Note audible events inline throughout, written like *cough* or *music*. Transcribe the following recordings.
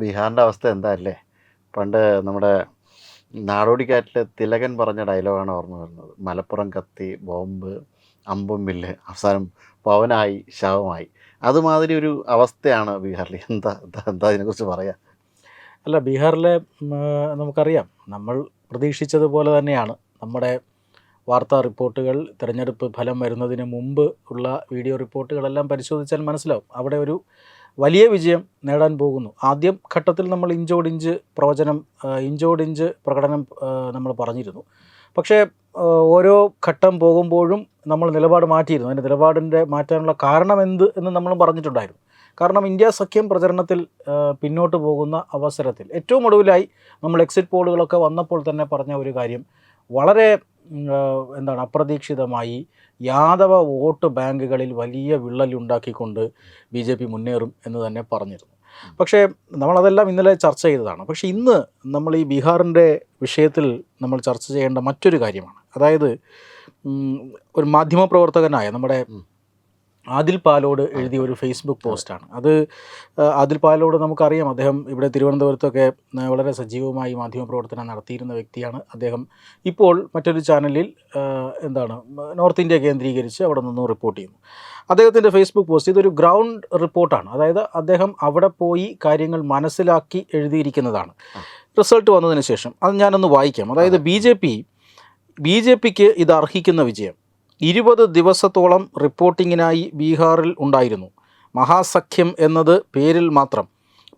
ബീഹാറിന്റെ അവസ്ഥ എന്താ അല്ലേ പണ്ട് നമ്മുടെ നാടോടിക്കാറ്റിൽ തിലകൻ പറഞ്ഞ ഡയലോഗാണ് ഓർമ്മ വരുന്നത്. മലപ്പുറം കത്തി ബോംബ് അമ്പും മില്ല് അവസാനം പവനായി ശവമായി. അതുമാതിരി ഒരു അവസ്ഥയാണ് ബീഹാറിൽ എന്താ എന്താ എന്താ അതിനെക്കുറിച്ച് പറയാം? അല്ല ബീഹാറിലെ നമുക്കറിയാം. നമ്മൾ പ്രതീക്ഷിച്ചതുപോലെ തന്നെയാണ്. നമ്മുടെ വാർത്താ റിപ്പോർട്ടുകൾ തിരഞ്ഞെടുപ്പ് ഫലം വരുന്നതിന് മുമ്പ് ഉള്ള വീഡിയോ റിപ്പോർട്ടുകളെല്ലാം പരിശോധിച്ചാൽ മനസ്സിലാവും. അവിടെ ഒരു വലിയ വിജയം നേടാൻ പോകുന്നു. ആദ്യം ഘട്ടത്തിൽ നമ്മൾ ഇഞ്ചോടിഞ്ച് പ്രവചനം ഇഞ്ചോടിഞ്ച് പ്രകടനം നമ്മൾ പറഞ്ഞിരുന്നു. പക്ഷേ ഓരോ ഘട്ടം പോകുമ്പോഴും നമ്മൾ നിലപാട് മാറ്റിയിരുന്നു. അതിന്റെ നിലപാടിന്റെ മാറ്റാനുള്ള കാരണം എന്ത് എന്ന് നമ്മളും പറഞ്ഞിട്ടുണ്ടായിരുന്നു. കാരണം ഇന്ത്യ സഖ്യം പ്രചരണത്തിൽ പിന്നോട്ട് പോകുന്ന അവസരത്തിൽ ഏറ്റവും ഒടുവിലായി നമ്മൾ എക്സിറ്റ് പോളുകളൊക്കെ വന്നപ്പോൾ തന്നെ പറഞ്ഞ ഒരു കാര്യം വളരെ എന്താണ് അപ്രതീക്ഷിതമായി യാദവ വോട്ട് ബാങ്കുകളിൽ വലിയ വിള്ളലുണ്ടാക്കിക്കൊണ്ട് ബി ജെ പി മുന്നേറും എന്ന് തന്നെ പറഞ്ഞിരുന്നു. പക്ഷേ നമ്മളതെല്ലാം ഇന്നലെ ചർച്ച ചെയ്തതാണ്. പക്ഷേ ഇന്ന് നമ്മൾ ഈ ബീഹാറിന്റെ വിഷയത്തിൽ നമ്മൾ ചർച്ച ചെയ്യേണ്ട മറ്റൊരു കാര്യമാണ്. അതായത് ഒരു മാധ്യമപ്രവർത്തകനായ നമ്മുടെ. ആദിൽ പാലോട് എഴുതിയ ഒരു ഫേസ്ബുക്ക് പോസ്റ്റാണ് അത് ആദിൽ പാലോട് നമുക്കറിയാം. അദ്ദേഹം ഇവിടെ തിരുവനന്തപുരത്തൊക്കെ വളരെ സജീവമായി മാധ്യമപ്രവർത്തനം നടത്തിയിരുന്ന വ്യക്തിയാണ്. അദ്ദേഹം ഇപ്പോൾ മറ്റൊരു ചാനലിൽ എന്താണ് നോർത്ത് ഇന്ത്യ കേന്ദ്രീകരിച്ച് അവിടെ നിന്നും റിപ്പോർട്ട് ചെയ്യുന്നു. അദ്ദേഹത്തിന്റെ ഫേസ്ബുക്ക് പോസ്റ്റ് ഇതൊരു ഗ്രൗണ്ട് റിപ്പോർട്ടാണ് അതായത് അദ്ദേഹം അവിടെ പോയി കാര്യങ്ങൾ മനസ്സിലാക്കി എഴുതിയിരിക്കുന്നതാണ്. റിസൾട്ട് വന്നതിന് ശേഷം അത് ഞാനൊന്ന് വായിക്കാം. അതായത് B J P B J പിക്ക് ഇത് അർഹിക്കുന്ന വിജയം. ഇരുപത് ദിവസത്തോളം റിപ്പോർട്ടിങ്ങിനായി ബീഹാറിൽ ഉണ്ടായിരുന്നു. മഹാസഖ്യം എന്നത് പേരിൽ മാത്രം.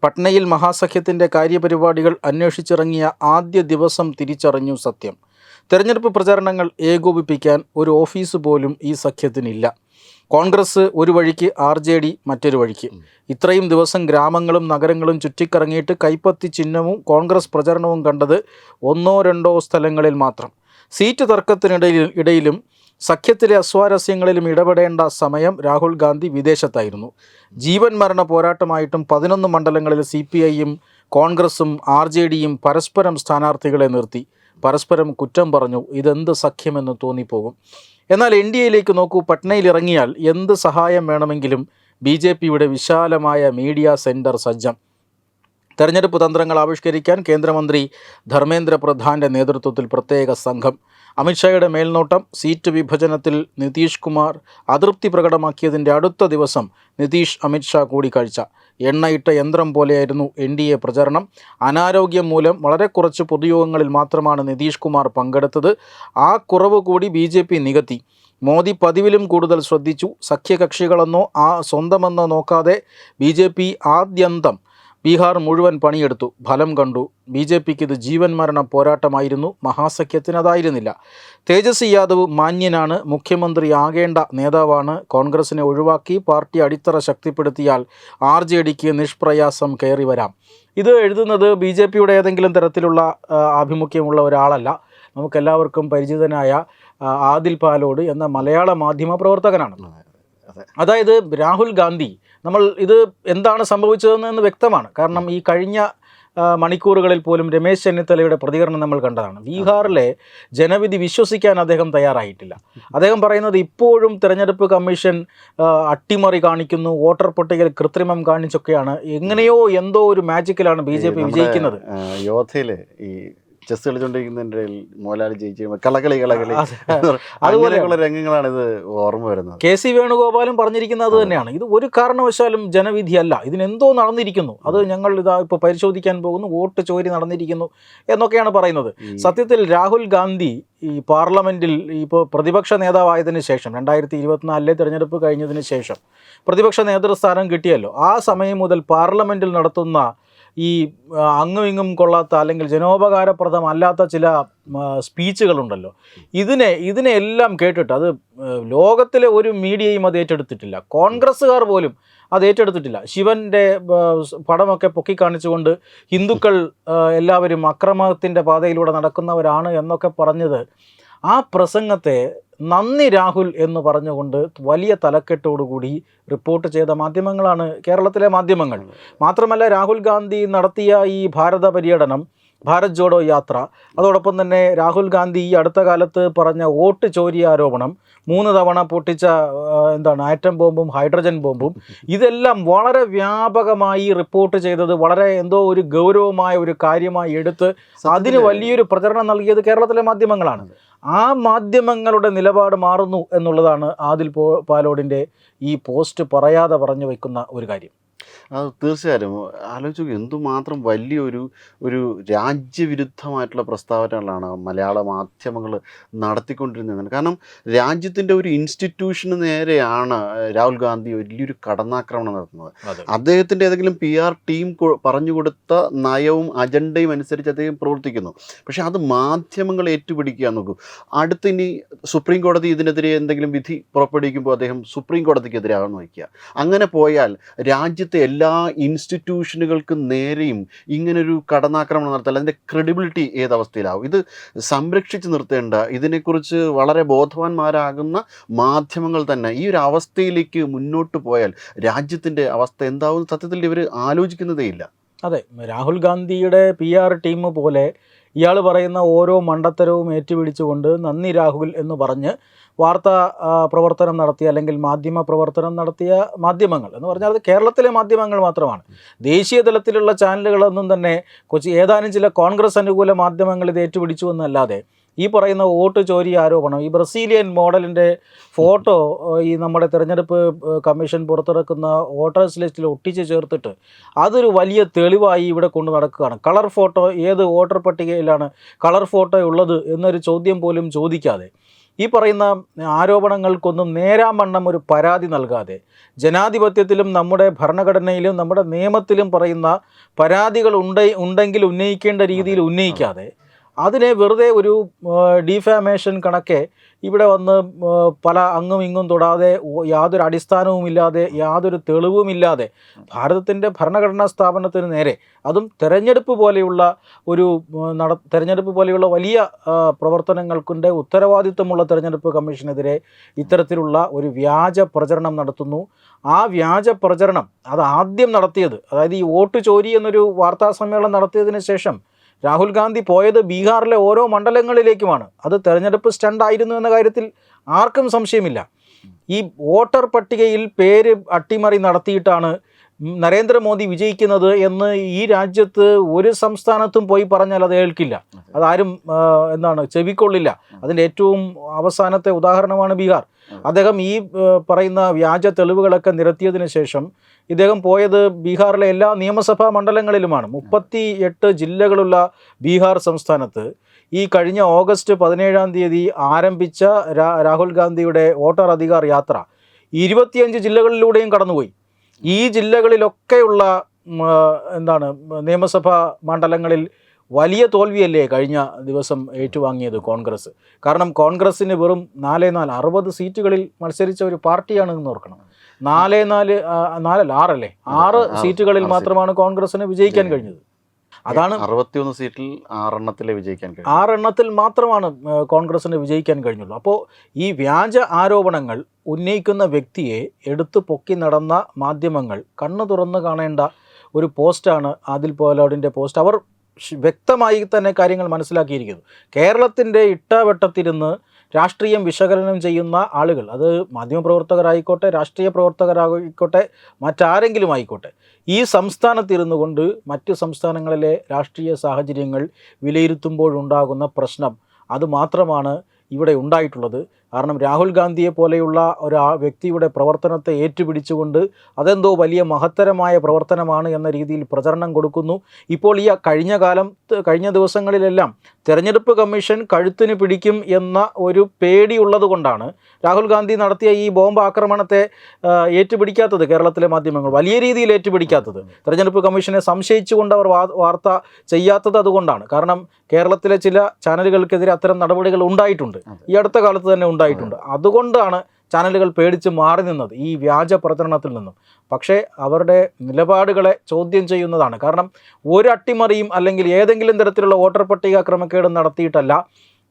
പട്നയിൽ മഹാസഖ്യത്തിന്റെ കാര്യപരിപാടികൾ അന്വേഷിച്ചിറങ്ങിയ ആദ്യ ദിവസം തിരിച്ചറിഞ്ഞു സത്യം. തെരഞ്ഞെടുപ്പ് പ്രചാരണങ്ങൾ ഏകോപിപ്പിക്കാൻ ഒരു ഓഫീസ് പോലും ഈ സഖ്യത്തിനില്ല. കോൺഗ്രസ് ഒരു വഴിക്ക് ആർ ജെ ഡി മറ്റൊരു വഴിക്ക്. ഇത്രയും ദിവസം ഗ്രാമങ്ങളും നഗരങ്ങളും ചുറ്റിക്കറങ്ങിയിട്ട് കൈപ്പത്തി ചിഹ്നവും കോൺഗ്രസ് പ്രചരണവും കണ്ടത് ഒന്നോ രണ്ടോ സ്ഥലങ്ങളിൽ മാത്രം. സീറ്റ് തർക്കത്തിനിടയിൽ ഇടയിലും സഖ്യത്തിലെ അസ്വാരസ്യങ്ങളിലും ഇടപെടേണ്ട സമയം രാഹുൽ ഗാന്ധി വിദേശത്തായിരുന്നു. ജീവൻ മരണ പോരാട്ടമായിട്ടും പതിനൊന്ന് മണ്ഡലങ്ങളിൽ സി പി ഐയും കോൺഗ്രസും ആർ ജെ ഡിയും പരസ്പരം സ്ഥാനാർത്ഥികളെ നിർത്തി. പരസ്പരം കുറ്റം പറഞ്ഞു ഇതെന്ത് സഖ്യമെന്ന് തോന്നിപ്പോകും? എന്നാൽ എൻ ഡി എയിലേക്ക് നോക്കൂ പട്നയിൽ ഇറങ്ങിയാൽ എന്ത് സഹായം വേണമെങ്കിലും ബി ജെ പിയുടെ വിശാലമായ മീഡിയ സെന്റർ സജ്ജം. തെരഞ്ഞെടുപ്പ് തന്ത്രങ്ങൾ ആവിഷ്കരിക്കാൻ കേന്ദ്രമന്ത്രി ധർമ്മേന്ദ്ര പ്രധാന്റെ നേതൃത്വത്തിൽ പ്രത്യേക സംഘം. അമിത്ഷായുടെ മേൽനോട്ടം സീറ്റ് വിഭജനത്തിൽ നിതീഷ് കുമാർ അതൃപ്തി പ്രകടമാക്കിയതിന്റെ അടുത്ത ദിവസം നിതീഷ് അമിത്ഷാ കൂടിക്കാഴ്ച. എണ്ണയിട്ട യന്ത്രം പോലെയായിരുന്നു എൻ ഡി എ പ്രചരണം. അനാരോഗ്യം മൂലം വളരെ കുറച്ച് പൊതുയോഗങ്ങളിൽ മാത്രമാണ് നിതീഷ് കുമാർ പങ്കെടുത്തത്. ആ കുറവ് കൂടി ബി ജെ പി നികത്തി. മോദി പതിവിലും കൂടുതൽ ശ്രദ്ധിച്ചു. സഖ്യകക്ഷികളെന്നോ ആ സ്വന്തമെന്നോ നോക്കാതെ ബി ജെ പി ആദ്യന്തം ബീഹാർ മുഴുവൻ പണിയെടുത്തു. ഫലം കണ്ടു. ബി ജെ പിക്ക് ഇത് ജീവൻ മരണ പോരാട്ടമായിരുന്നു. മഹാസഖ്യത്തിന് അതായിരുന്നില്ല തേജസ്വി യാദവ് മാന്യനാണ്. മുഖ്യമന്ത്രി ആകേണ്ട നേതാവാണ്. കോൺഗ്രസിനെ ഒഴിവാക്കി പാർട്ടി അടിത്തറ ശക്തിപ്പെടുത്തിയാൽ ആർ ജെ ഡിക്ക് നിഷ്പ്രയാസം കയറി വരാം. ഇത് എഴുതുന്നത് ബി ജെ പിയുടെ ഏതെങ്കിലും തരത്തിലുള്ള ആഭിമുഖ്യമുള്ള ഒരാളല്ല. നമുക്കെല്ലാവർക്കും പരിചിതനായ ആദിൽ പാലോട് എന്ന മലയാള മാധ്യമ പ്രവർത്തകനാണ്. അതായത് രാഹുൽ ഗാന്ധി നമ്മൾ ഇത് എന്താണ് സംഭവിച്ചതെന്ന് വ്യക്തമാണ്. കാരണം ഈ കഴിഞ്ഞ മണിക്കൂറുകളിൽ പോലും രമേശ് ചെന്നിത്തലയുടെ പ്രതികരണം നമ്മൾ കണ്ടതാണ്. ബീഹാറിലെ ജനവിധി വിശ്വസിക്കാൻ അദ്ദേഹം തയ്യാറായിട്ടില്ല. അദ്ദേഹം പറയുന്നത് ഇപ്പോഴും തിരഞ്ഞെടുപ്പ് കമ്മീഷൻ അട്ടിമറി കാണിക്കുന്നു വോട്ടർ പട്ടികയിൽ കൃത്രിമം കാണിച്ചൊക്കെയാണ്. എങ്ങനെയോ എന്തോ ഒരു മാജിക്കിലാണ് ബി ജെ പി വിജയിക്കുന്നത്. യോധയിൽ ഈ ചെസ് കളിച്ചോണ്ടിരിക്കുന്നതിന്റെ ഇടയിൽ മോലാലി ജയിച്ചു കളകളി കളകളി. അതുപോലെയുള്ള രംഗങ്ങളാണ് ഇത് ഓർമ്മ വരുന്നത്. കെ സി വേണുഗോപാലും പറഞ്ഞിരിക്കുന്നത് അത് തന്നെയാണ്. ഇത് ഒരു കാരണവശാലും ജനവിധി അല്ല ഇതിനെന്തോ നടന്നിരിക്കുന്നു. അത് ഞങ്ങൾ ഇതാ ഇപ്പോൾ പരിശോധിക്കാൻ പോകുന്നു. വോട്ട് ചോരി നടന്നിരിക്കുന്നു എന്നൊക്കെയാണ് പറയുന്നത്. സത്യത്തിൽ രാഹുൽ ഗാന്ധി ഈ പാർലമെന്റിൽ ഇപ്പോൾ പ്രതിപക്ഷ നേതാവായതിന് ശേഷം രണ്ടായിരത്തി ഇരുപത്തിനാലിലെ തിരഞ്ഞെടുപ്പ് കഴിഞ്ഞതിന് ശേഷം പ്രതിപക്ഷ നേതൃസ്ഥാനം കിട്ടിയല്ലോ. ആ സമയം മുതൽ പാർലമെന്റിൽ നടത്തുന്ന ഈ അങ്ങും ഇങ്ങും കൊള്ളാത്ത അല്ലെങ്കിൽ ജനോപകാരപ്രദമല്ലാത്ത ചില സ്പീച്ചുകളുണ്ടല്ലോ. ഇതിനെ ഇതിനെ എല്ലാം കേട്ടിട്ട് അത് ലോകത്തിലെ ഒരു മീഡിയയും അത് ഏറ്റെടുത്തിട്ടില്ല. കോൺഗ്രസ്സുകാർ പോലും അത് ഏറ്റെടുത്തിട്ടില്ല. ശിവന്റെ പടമൊക്കെ പൊക്കി കാണിച്ചുകൊണ്ട് ഹിന്ദുക്കൾ എല്ലാവരും അക്രമത്തിന്റെ പാതയിലൂടെ നടക്കുന്നവരാണ് എന്നൊക്കെ പറഞ്ഞത് ആ പ്രസംഗത്തെ നന്ദി രാഹുൽ എന്ന് പറഞ്ഞുകൊണ്ട് വലിയ തലക്കെട്ടോടുകൂടി റിപ്പോർട്ട് ചെയ്ത മാധ്യമങ്ങളാണ് കേരളത്തിലെ മാധ്യമങ്ങൾ. മാത്രമല്ല രാഹുൽ ഗാന്ധി നടത്തിയ ഈ ഭാരത പര്യടനം ഭാരത് ജോഡോ യാത്ര അതോടൊപ്പം തന്നെ രാഹുൽ ഗാന്ധി ഈ അടുത്ത കാലത്ത് പറഞ്ഞ വോട്ട് ചോരി ആരോപണം മൂന്ന് തവണ പൊട്ടിച്ച എന്താണ് ആറ്റം ബോംബും ഹൈഡ്രജൻ ബോംബും ഇതെല്ലാം വളരെ വ്യാപകമായി റിപ്പോർട്ട് ചെയ്തത് വളരെ എന്തോ ഒരു ഗൗരവമായ ഒരു കാര്യമായി എടുത്ത് അതിന് വലിയൊരു പ്രചരണം നൽകിയത് കേരളത്തിലെ മാധ്യമങ്ങളാണ്. ആ മാധ്യമങ്ങളുടെ നിലപാട് മാറുന്നു എന്നുള്ളതാണ് ആദിൽ പാലോടിന്റെ ഈ പോസ്റ്റ് പറയാതെ പറഞ്ഞു വയ്ക്കുന്ന ഒരു കാര്യം. അത് തീർച്ചയായും. ആലോചിച്ച് നോക്കൂ എന്തുമാത്രം വലിയൊരു ഒരു രാജ്യവിരുദ്ധമായിട്ടുള്ള പ്രസ്താവനകളാണ് മലയാള മാധ്യമങ്ങൾ നടത്തിക്കൊണ്ടിരുന്നത്. കാരണം രാജ്യത്തിന്റെ ഒരു ഇൻസ്റ്റിറ്റ്യൂഷന് നേരെയാണ് രാഹുൽ ഗാന്ധി വലിയൊരു കടന്നാക്രമണം നടത്തുന്നത്. അദ്ദേഹത്തിന്റെ ഏതെങ്കിലും പി ആർ ടീം പറഞ്ഞു കൊടുത്ത നയവും അജണ്ടയും അനുസരിച്ച് അദ്ദേഹം പ്രവർത്തിക്കുന്നു. പക്ഷേ അത് മാധ്യമങ്ങൾ ഏറ്റുപിടിക്കുക നോക്കൂ. അടുത്ത് ഇനി സുപ്രീം കോടതി ഇതിനെതിരെ എന്തെങ്കിലും വിധി പുറപ്പെടുവിക്കുമ്പോൾ അദ്ദേഹം സുപ്രീം കോടതിക്കെതിരാണെന്ന് വയ്ക്കുക. അങ്ങനെ പോയാൽ രാജ്യത്തെ എല്ലാ ഇൻസ്റ്റിറ്റ്യൂഷനുകൾക്കും നേരെയും ഇങ്ങനൊരു കടന്നാക്രമണം നടത്തല്ല അതിന്റെ ക്രെഡിബിലിറ്റി ഏതവസ്ഥയിലാവും ഇത് സംരക്ഷിച്ച് നിർത്തേണ്ട ഇതിനെക്കുറിച്ച് വളരെ ബോധവാന്മാരാകുന്ന മാധ്യമങ്ങൾ തന്നെ ഈ ഒരു അവസ്ഥയിലേക്ക് മുന്നോട്ട് പോയാൽ രാജ്യത്തിന്റെ അവസ്ഥ എന്താവും സത്യത്തിൽ ഇവർ ആലോചിക്കുന്നതേ ഇല്ല. അതെ രാഹുൽ ഗാന്ധിയുടെ പി ആർ ടീം പോലെ ഇയാൾ പറയുന്ന ഓരോ മണ്ടത്തരവും ഏറ്റുപിടിച്ചുകൊണ്ട് നന്ദി രാഹുൽ എന്ന് പറഞ്ഞ് വാർത്താ പ്രവർത്തനം നടത്തിയ അല്ലെങ്കിൽ മാധ്യമ പ്രവർത്തനം നടത്തിയ മാധ്യമങ്ങൾ എന്ന് പറഞ്ഞാൽ അത് കേരളത്തിലെ മാധ്യമങ്ങൾ മാത്രമാണ്. ദേശീയ തലത്തിലുള്ള ചാനലുകളൊന്നും തന്നെ കൊച്ചി ഏതാനും ചില കോൺഗ്രസ് അനുകൂല മാധ്യമങ്ങൾ ഇത് ഏറ്റുപിടിച്ചു എന്നല്ലാതെ ഈ പറയുന്ന വോട്ട് ചോരി ആരോപണം ഈ ബ്രസീലിയൻ മോഡലിന്റെ ഫോട്ടോ ഈ നമ്മുടെ തിരഞ്ഞെടുപ്പ് കമ്മീഷൻ പുറത്തിറക്കുന്ന വോട്ടേഴ്സ് ലിസ്റ്റിൽ ഒട്ടിച്ച് ചേർത്തിട്ട് അതൊരു വലിയ തെളിവായി ഇവിടെ കൊണ്ടു നടക്കുകയാണ്. കളർ ഫോട്ടോ ഏത് വോട്ടർ പട്ടികയിലാണ് കളർ ഫോട്ടോ ഉള്ളത് എന്നൊരു ചോദ്യം പോലും ചോദിക്കാതെ ഈ പറയുന്ന ആരോപണങ്ങൾക്കൊന്നും നേരാമണ്ണം ഒരു പരാതി നൽകാതെ ജനാധിപത്യത്തിലും നമ്മുടെ ഭരണഘടനയിലും നമ്മുടെ നിയമത്തിലും പറയുന്ന പരാതികൾ ഉണ്ട ഉണ്ടെങ്കിൽ ഉന്നയിക്കേണ്ട രീതിയിൽ ഉന്നയിക്കാതെ അതിനെ വെറുതെ ഒരു ഡീഫാമേഷൻ കണക്കെ ഇവിടെ വന്ന് പല അങ്ങും ഇങ്ങും തൊടാതെ യാതൊരു അടിസ്ഥാനവുമില്ലാതെ യാതൊരു തെളിവുമില്ലാതെ ഭാരതത്തിന്റെ ഭരണഘടനാ സ്ഥാപനത്തിന് നേരെ അതും തെരഞ്ഞെടുപ്പ് പോലെയുള്ള ഒരു നട തെരഞ്ഞെടുപ്പ് പോലെയുള്ള വലിയ പ്രവർത്തനങ്ങൾക്കുണ്ട്. ഉത്തരവാദിത്വമുള്ള തെരഞ്ഞെടുപ്പ് കമ്മീഷനെതിരെ ഇത്തരത്തിലുള്ള ഒരു വ്യാജ പ്രചരണം നടത്തുന്നു. ആ വ്യാജ പ്രചരണം അത് ആദ്യം നടത്തിയത് അതായത് ഈ വോട്ട് ചോരി എന്നൊരു വാർത്താ സമ്മേളനം നടത്തിയതിന് ശേഷം രാഹുൽ ഗാന്ധി പോയത് ബീഹാറിലെ ഓരോ മണ്ഡലങ്ങളിലേക്കുമാണ്. അത് തെരഞ്ഞെടുപ്പ് സ്റ്റണ്ട് ആയിരുന്നു എന്ന കാര്യത്തിൽ ആർക്കും സംശയമില്ല. ഈ വോട്ടർ പട്ടികയിൽ പേര് അട്ടിമറി നടത്തിയിട്ടാണ് നരേന്ദ്രമോദി വിജയിക്കുന്നത് എന്ന് ഈ രാജ്യത്ത് ഒരു സംസ്ഥാനത്തും പോയി പറഞ്ഞാൽ അത് കേൾക്കില്ല അതാരും എന്താണ് ചെവിക്കൊള്ളില്ല. അതിന്റെ ഏറ്റവും അവസാനത്തെ ഉദാഹരണമാണ് ബീഹാർ. അദ്ദേഹം ഈ പറയുന്ന വ്യാജ തെളിവുകളൊക്കെ നിരത്തിയതിനു ശേഷം ഇദ്ദേഹം പോയത് ബീഹാറിലെ എല്ലാ നിയമസഭാ മണ്ഡലങ്ങളിലുമാണ്. മുപ്പത്തി എട്ട് ജില്ലകളുള്ള ബീഹാർ സംസ്ഥാനത്ത് ഈ കഴിഞ്ഞ ഓഗസ്റ്റ് പതിനേഴാം തീയതി ആരംഭിച്ച രാഹുൽ ഗാന്ധിയുടെ വോട്ടർ അധികാർ യാത്ര ഇരുപത്തിയഞ്ച് ജില്ലകളിലൂടെയും കടന്നുപോയി. ഈ ജില്ലകളിലൊക്കെയുള്ള എന്താണ് നിയമസഭാ മണ്ഡലങ്ങളിൽ വലിയ തോൽവിയല്ലേ കഴിഞ്ഞ ദിവസം ഏറ്റുവാങ്ങിയത് കോൺഗ്രസ്? കാരണം കോൺഗ്രസ്സിന് വെറും നാല് നാല് അറുപത് സീറ്റുകളിൽ മത്സരിച്ച ഒരു പാർട്ടിയാണ് എന്ന് ഓർക്കണം. നാല് നാല് നാലല്ല ആറല്ലേ? ആറ് ആറ്, സീറ്റുകളിൽ മാത്രമാണ് കോൺഗ്രസ്സിന് വിജയിക്കാൻ കഴിഞ്ഞത്. അതാണ് അറുപത്തിയൊന്ന് സീറ്റിൽ ആറെണ്ണത്തിലെ വിജയിക്കാൻ ആറെണ്ണത്തിൽ മാത്രമാണ് കോൺഗ്രസിന് വിജയിക്കാൻ കഴിഞ്ഞുള്ളൂ. അപ്പോൾ ഈ വ്യാജ ആരോപണങ്ങൾ ഉന്നയിക്കുന്ന വ്യക്തിയെ എടുത്തു പൊക്കി നടന്ന മാധ്യമങ്ങൾ കണ്ണു തുറന്ന് കാണേണ്ട ഒരു പോസ്റ്റാണ് ആദിൽ പോലോടിന്റെ പോസ്റ്റ്. അവർ വ്യക്തമായി തന്നെ കാര്യങ്ങൾ മനസ്സിലാക്കിയിരിക്കുന്നു. കേരളത്തിന്റെ ഇട്ടാവട്ടത്തിരുന്ന് രാഷ്ട്രീയം വിശകലനം ചെയ്യുന്ന ആളുകൾ അത് മാധ്യമപ്രവർത്തകരായിക്കോട്ടെ രാഷ്ട്രീയ പ്രവർത്തകരായിക്കോട്ടെ മറ്റാരെങ്കിലും ആയിക്കോട്ടെ ഈ സംസ്ഥാനത്തിരുന്നു കൊണ്ട് മറ്റ് സംസ്ഥാനങ്ങളിലെ രാഷ്ട്രീയ സാഹചര്യങ്ങൾ വിലയിരുത്തുമ്പോഴുണ്ടാകുന്ന പ്രശ്നം അതുമാത്രമാണ് ഇവിടെ ഉണ്ടായിട്ടുള്ളത്. കാരണം രാഹുൽ ഗാന്ധിയെ പോലെയുള്ള ഒരു വ്യക്തിയുടെ പ്രവർത്തനത്തെ ഏറ്റുപിടിച്ചുകൊണ്ട് അതെന്തോ വലിയ മഹത്തരമായ പ്രവർത്തനമാണ് എന്ന രീതിയിൽ പ്രചരണം കൊടുക്കുന്നു. ഇപ്പോൾ ഈ കഴിഞ്ഞ കാലം കഴിഞ്ഞ ദിവസങ്ങളിലെല്ലാം തെരഞ്ഞെടുപ്പ് കമ്മീഷൻ കഴുത്തിന് പിടിക്കും എന്ന ഒരു പേടിയുള്ളത് കൊണ്ടാണ് രാഹുൽ ഗാന്ധി നടത്തിയ ഈ ബോംബ് ആക്രമണത്തെ ഏറ്റുപിടിക്കാത്തത് കേരളത്തിലെ മാധ്യമങ്ങൾ വലിയ രീതിയിൽ ഏറ്റുപിടിക്കാത്തത്. തെരഞ്ഞെടുപ്പ് കമ്മീഷനെ സംശയിച്ചുകൊണ്ട് അവർ വാർത്ത ചെയ്യാത്തത് അതുകൊണ്ടാണ്. കാരണം കേരളത്തിലെ ചില ചാനലുകൾക്കെതിരെ അത്തരം നടപടികൾ ഉണ്ടായിട്ടുണ്ട്. ഈ അടുത്ത കാലത്ത് തന്നെ ഉണ്ടായിട്ടുണ്ട്. അതുകൊണ്ടാണ് ചാനലുകൾ പേടിച്ച് മാറി നിന്നത് ഈ വ്യാജ പ്രചരണത്തിൽ നിന്നും. പക്ഷേ അവരുടെ നിലപാടുകളെ ചോദ്യം ചെയ്യുന്നതാണ്. കാരണം ഒരു അട്ടിമറിയും അല്ലെങ്കിൽ ഏതെങ്കിലും തരത്തിലുള്ള വോട്ടർ പട്ടിക ക്രമക്കേട് നടത്തിയിട്ടല്ല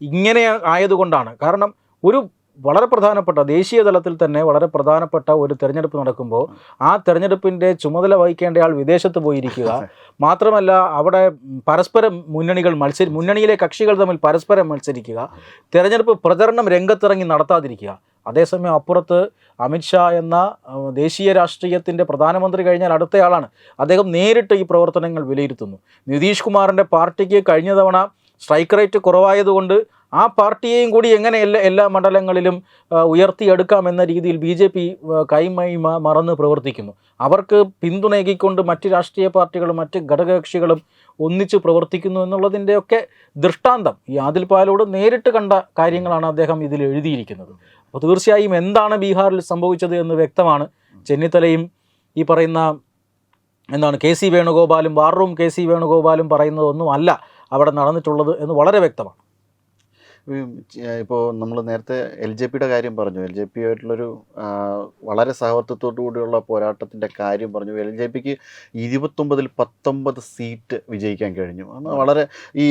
ഇങ്ങനെ ആയതുകൊണ്ടാണ്. കാരണം ഒരു വളരെ പ്രധാനപ്പെട്ട ദേശീയ തലത്തിൽ തന്നെ വളരെ പ്രധാനപ്പെട്ട ഒരു തെരഞ്ഞെടുപ്പ് നടക്കുമ്പോൾ ആ തെരഞ്ഞെടുപ്പിന്റെ ചുമതല വഹിക്കേണ്ടയാൾ വിദേശത്ത് പോയിരിക്കുക. *laughs* മാത്രമല്ല അവിടെ പരസ്പരം മുന്നണികൾ മത്സരി മുന്നണിയിലെ കക്ഷികൾ തമ്മിൽ പരസ്പരം മത്സരിക്കുക. തെരഞ്ഞെടുപ്പ് പ്രചരണം രംഗത്തിറങ്ങി നടത്താതിരിക്കുക. അതേസമയം അപ്പുറത്ത് അമിത്ഷാ എന്ന ദേശീയ രാഷ്ട്രീയത്തിന്റെ പ്രധാനമന്ത്രി കഴിഞ്ഞാൽ അടുത്തയാളാണ്. അദ്ദേഹം നേരിട്ട് ഈ പ്രവർത്തനങ്ങൾ വിലയിരുത്തുന്നു. നിതീഷ് കുമാറിന്റെ പാർട്ടിക്ക് കഴിഞ്ഞ തവണ സ്ട്രൈക്ക് റേറ്റ് കുറവായതുകൊണ്ട് ആ പാർട്ടിയെയും കൂടി എങ്ങനെ എല്ലാ എല്ലാ മണ്ഡലങ്ങളിലും ആ, ഉയർത്തിയെടുക്കാം എന്ന രീതിയിൽ ബി ജെ പി കൈമൈ മ- മറന്ന് പ്രവർത്തിക്കുന്നു. അവർക്ക് പിന്തുണയേകിക്കൊണ്ട് മറ്റ് രാഷ്ട്രീയ പാർട്ടികളും മറ്റ് ഘടകകക്ഷികളും ഒന്നിച്ച് പ്രവർത്തിക്കുന്നു എന്നുള്ളതിന്റെയൊക്കെ ദൃഷ്ടാന്തം ഈ ആദിൽ പാലോട് നേരിട്ട് കണ്ട കാര്യങ്ങളാണ് അദ്ദേഹം ഇതിൽ എഴുതിയിരിക്കുന്നത്. അപ്പോൾ തീർച്ചയായും എന്താണ് ബീഹാറിൽ സംഭവിച്ചത് എന്ന് വ്യക്തമാണ്. ചെന്നിത്തലയും ഈ പറയുന്ന എന്താണ് കെ സി വേണുഗോപാലും വാർ റൂം കെ സി വേണുഗോപാലും പറയുന്നതൊന്നും അല്ല അവിടെ നടന്നിട്ടുള്ളത് എന്ന് വളരെ വ്യക്തമാണ്. ഇപ്പോൾ നമ്മൾ നേരത്തെ എൽ ജെ പിയുടെ കാര്യം പറഞ്ഞു. എൽ ജെ പി ആയിട്ടുള്ളൊരു വളരെ സഹവർത്തിത്വത്തോടു കൂടിയുള്ള പോരാട്ടത്തിന്റെ കാര്യം പറഞ്ഞു. എൽ ജെ പിക്ക് ഇരുപത്തൊമ്പതിൽ പത്തൊമ്പത് സീറ്റ് വിജയിക്കാൻ കഴിഞ്ഞു. അന്ന് വളരെ ഈ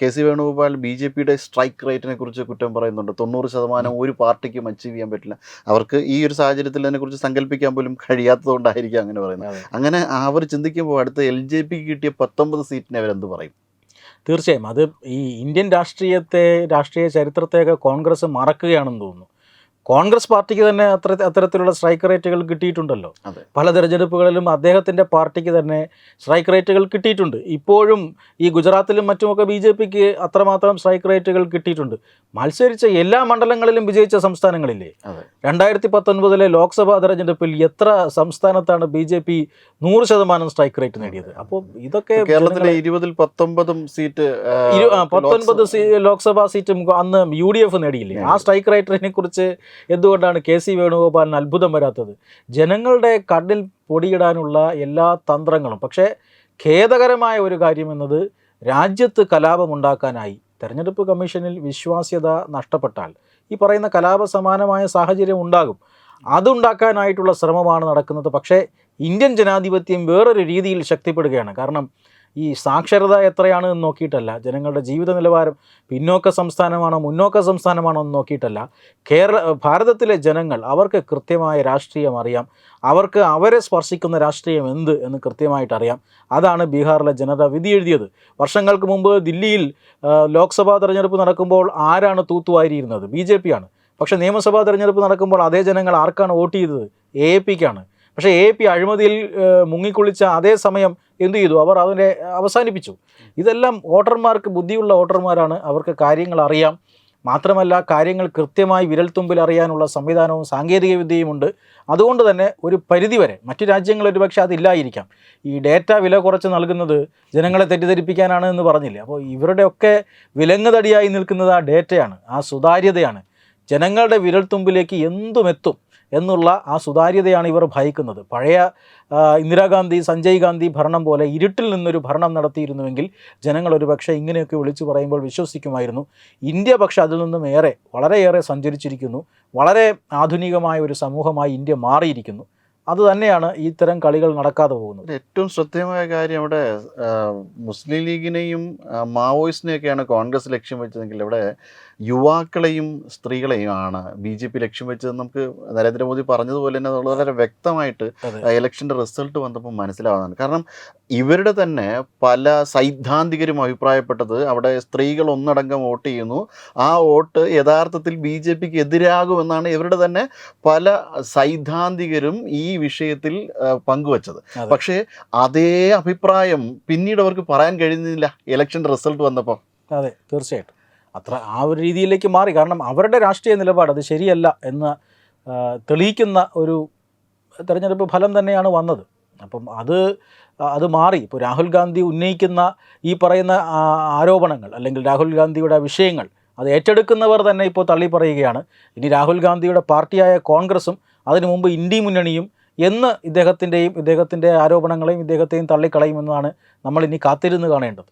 K C Venugopal B J പിയുടെ സ്ട്രൈക്ക് റേറ്റിനെ കുറിച്ച് കുറ്റം പറയുന്നുണ്ട്. തൊണ്ണൂറ് ശതമാനം ഒരു പാർട്ടിക്കും അച്ചീവ് ചെയ്യാൻ പറ്റില്ല. അവർക്ക് ഈ ഒരു സാഹചര്യത്തിൽ അതിനെക്കുറിച്ച് സങ്കല്പിക്കാൻ പോലും കഴിയാത്തതുകൊണ്ടായിരിക്കും അങ്ങനെ പറയുന്നത്. അങ്ങനെ അവർ ചിന്തിക്കുമ്പോൾ അടുത്ത എൽ ജെ പിക്ക് കിട്ടിയ പത്തൊമ്പത് സീറ്റിനെ അവരെന്ത് പറയും? തീർച്ചയായും അത് ഈ ഇന്ത്യൻ രാഷ്ട്രീയത്തെ രാഷ്ട്രീയ ചരിത്രത്തെയൊക്കെ കോൺഗ്രസ് മറക്കുകയാണെന്ന് തോന്നുന്നു. കോൺഗ്രസ് പാർട്ടിക്ക് തന്നെ അത്ര അത്തരത്തിലുള്ള സ്ട്രൈക്ക് റേറ്റുകൾ കിട്ടിയിട്ടുണ്ടല്ലോ. പല തെരഞ്ഞെടുപ്പുകളിലും അദ്ദേഹത്തിന്റെ പാർട്ടിക്ക് തന്നെ സ്ട്രൈക്ക് റേറ്റുകൾ കിട്ടിയിട്ടുണ്ട്. ഇപ്പോഴും ഈ ഗുജറാത്തിലും മറ്റുമൊക്കെ ബി ജെ പിക്ക് അത്രമാത്രം സ്ട്രൈക്ക് റേറ്റുകൾ കിട്ടിയിട്ടുണ്ട്. മത്സരിച്ച എല്ലാ മണ്ഡലങ്ങളിലും വിജയിച്ച സംസ്ഥാനങ്ങളില്ലേ. രണ്ടായിരത്തി പത്തൊൻപതിലെ ലോക്സഭാ തെരഞ്ഞെടുപ്പിൽ എത്ര സംസ്ഥാനത്താണ് ബി ജെ പി നൂറ് ശതമാനം സ്ട്രൈക്ക് റേറ്റ് നേടിയത്? അപ്പോൾ ഇതൊക്കെ കേരളത്തിലെ ജനങ്ങളെ- ഇരുപതിൽ പത്തൊമ്പതും സീറ്റ് പത്തൊൻപത് ലോക്സഭ- സീറ്റും അന്ന് യു ഡി എഫ് നേടിയില്ലേ? ആ സ്ട്രൈക്ക് റേറ്ററിനെ കുറിച്ച് എന്തുകൊണ്ടാണ് കെ സി വേണുഗോപാലിന് അത്ഭുതം വരാത്തത്? ജനങ്ങളുടെ കണ്ണിൽ പൊടിയിടാനുള്ള എല്ലാ തന്ത്രങ്ങളും പക്ഷേ ഖേദകരമായ ഒരു കാര്യം എന്നത് രാജ്യത്ത് കലാപമുണ്ടാക്കാനായി തെരഞ്ഞെടുപ്പ് കമ്മീഷനിൽ വിശ്വാസ്യത നഷ്ടപ്പെട്ടാൽ ഈ പറയുന്ന കലാപ സമാനമായ സാഹചര്യം ഉണ്ടാകും. അതുണ്ടാക്കാനായിട്ടുള്ള ശ്രമമാണ് നടക്കുന്നത്. പക്ഷേ ഇന്ത്യൻ ജനാധിപത്യം വേറൊരു രീതിയിൽ ശക്തിപ്പെടുകയാണ്. കാരണം ഈ സാക്ഷരത എത്രയാണ് എന്ന് നോക്കിയിട്ടല്ല. ജനങ്ങളുടെ ജീവിത നിലവാരം പിന്നോക്ക സംസ്ഥാനമാണോ മുന്നോക്ക സംസ്ഥാനമാണോ എന്ന് നോക്കിയിട്ടല്ല. കേരള ഭാരതത്തിലെ ജനങ്ങൾ അവർക്ക് കൃത്യമായ രാഷ്ട്രീയം അറിയാം. അവർക്ക് അവരെ സ്പർശിക്കുന്ന രാഷ്ട്രീയം എന്ത് എന്ന് കൃത്യമായിട്ട് അറിയാം. അതാണ് ബീഹാറിലെ ജനത വിധി എഴുതിയത്. വർഷങ്ങൾക്ക് മുമ്പ് ദില്ലിയിൽ ലോക്സഭാ തെരഞ്ഞെടുപ്പ് നടക്കുമ്പോൾ ആരാണ് തൂത്തുവാരിയിരുന്നത്? ബി ജെ പി ആണ്. പക്ഷേ നിയമസഭാ തെരഞ്ഞെടുപ്പ് നടക്കുമ്പോൾ അതേ ജനങ്ങൾ ആർക്കാണ് വോട്ട് ചെയ്തത്? എ എ പിക്കാണ് പക്ഷേ എ പി അഴിമതിയിൽ മുങ്ങിക്കുളിച്ച അതേ സമയം എന്തു ചെയ്തു? അവർ അതിനെ അവസാനിപ്പിച്ചു. ഇതെല്ലാം വോട്ടർമാർക്ക് ബുദ്ധിയുള്ള വോട്ടർമാരാണ്. അവർക്ക് കാര്യങ്ങൾ അറിയാം. മാത്രമല്ല കാര്യങ്ങൾ കൃത്യമായി വിരൽത്തുമ്പിൽ അറിയാനുള്ള സംവിധാനവും സാങ്കേതിക വിദ്യയുമുണ്ട് അതുകൊണ്ട് തന്നെ ഒരു പരിധിവരെ മറ്റു രാജ്യങ്ങൾ ഒരുപക്ഷെ അതില്ലായിരിക്കാം. ഈ ഡേറ്റ വില കുറച്ച് നൽകുന്നത് ജനങ്ങളെ തെറ്റിദ്ധരിപ്പിക്കാനാണ് എന്ന് പറഞ്ഞില്ല? അപ്പോൾ ഇവരുടെയൊക്കെ വിലങ്ങുതടിയായി നിൽക്കുന്നത് ആ ഡേറ്റയാണ് ആ സുതാര്യതയാണ്. ജനങ്ങളുടെ വിരൽത്തുമ്പിലേക്ക് എന്തുമെത്തും? എന്നുള്ള ആ സുതാര്യതയാണ് ഇവർ ഭയക്കുന്നത്. പഴയ ഇന്ദിരാഗാന്ധി സഞ്ജയ് ഗാന്ധി ഭരണം പോലെ ഇരുട്ടിൽ നിന്നൊരു ഭരണം നടത്തിയിരുന്നുവെങ്കിൽ ജനങ്ങൾ ഒരു പക്ഷേ ഇങ്ങനെയൊക്കെ വിളിച്ചു പറയുമ്പോൾ വിശ്വസിക്കുമായിരുന്നു. ഇന്ത്യ പക്ഷേ അതിൽ നിന്നും ഏറെ വളരെയേറെ സഞ്ചരിച്ചിരിക്കുന്നു. വളരെ ആധുനികമായ ഒരു സമൂഹമായി ഇന്ത്യ മാറിയിരിക്കുന്നു. അത് തന്നെയാണ് ഇത്തരം കളികൾ നടക്കാതെ പോകുന്നത്. ഏറ്റവും ശ്രദ്ധേയമായ കാര്യം അവിടെ മുസ്ലിം ലീഗിനെയും മാവോയിസ്റ്റിനെയൊക്കെയാണ് കോൺഗ്രസ് ലക്ഷ്യം വെച്ചതെങ്കിൽ ഇവിടെ യുവാക്കളെയും സ്ത്രീകളെയും ആണ് ബി ജെ പി ലക്ഷ്യം വെച്ചത് നമുക്ക് നരേന്ദ്രമോദി പറഞ്ഞതുപോലെ തന്നെ വളരെ വ്യക്തമായിട്ട്. ഇലക്ഷന്റെ റിസൾട്ട് വന്നപ്പോൾ മനസ്സിലാവുന്നതാണ്. കാരണം ഇവരുടെ തന്നെ പല സൈദ്ധാന്തികരും അഭിപ്രായപ്പെട്ടത് അവിടെ സ്ത്രീകൾ ഒന്നടങ്കം വോട്ട് ചെയ്യുന്നു. ആ വോട്ട് യഥാർത്ഥത്തിൽ ബി ജെ പിക്ക് എതിരാകുമെന്നാണ് ഇവരുടെ തന്നെ പല സൈദ്ധാന്തികരും ഈ വിഷയത്തിൽ പങ്കുവച്ചത്. പക്ഷേ അതേ അഭിപ്രായം പിന്നീട് അവർക്ക് പറയാൻ കഴിയുന്നില്ല ഇലക്ഷൻ റിസൾട്ട് വന്നപ്പോൾ. അതെ തീർച്ചയായിട്ടും. അത്ര ആ ഒരു രീതിയിലേക്ക് മാറി. കാരണം അവരുടെ രാഷ്ട്രീയ നിലപാട് അത് ശരിയല്ല എന്ന് തെളിയിക്കുന്ന ഒരു തെരഞ്ഞെടുപ്പ് ഫലം തന്നെയാണ് വന്നത്. അപ്പം അത് അത് മാറി. ഇപ്പോൾ രാഹുൽ ഗാന്ധി ഉന്നയിക്കുന്ന ഈ പറയുന്ന ആരോപണങ്ങൾ അല്ലെങ്കിൽ രാഹുൽ ഗാന്ധിയുടെ വിഷയങ്ങൾ അത് ഏറ്റെടുക്കുന്നവർ തന്നെ ഇപ്പോൾ തള്ളി പറയുകയാണ് ഇനി രാഹുൽ ഗാന്ധിയുടെ പാർട്ടിയായ കോൺഗ്രസും അതിനു മുമ്പ് ഇന്ത്യ മുന്നണിയും എന്ന് ഇദ്ദേഹത്തിന്റെയും ഇദ്ദേഹത്തിന്റെ ആരോപണങ്ങളെയും ഇദ്ദേഹത്തെയും തള്ളിക്കളയുമെന്നാണ് നമ്മൾ ഇനി കാത്തിരുന്ന് കാണേണ്ടത്.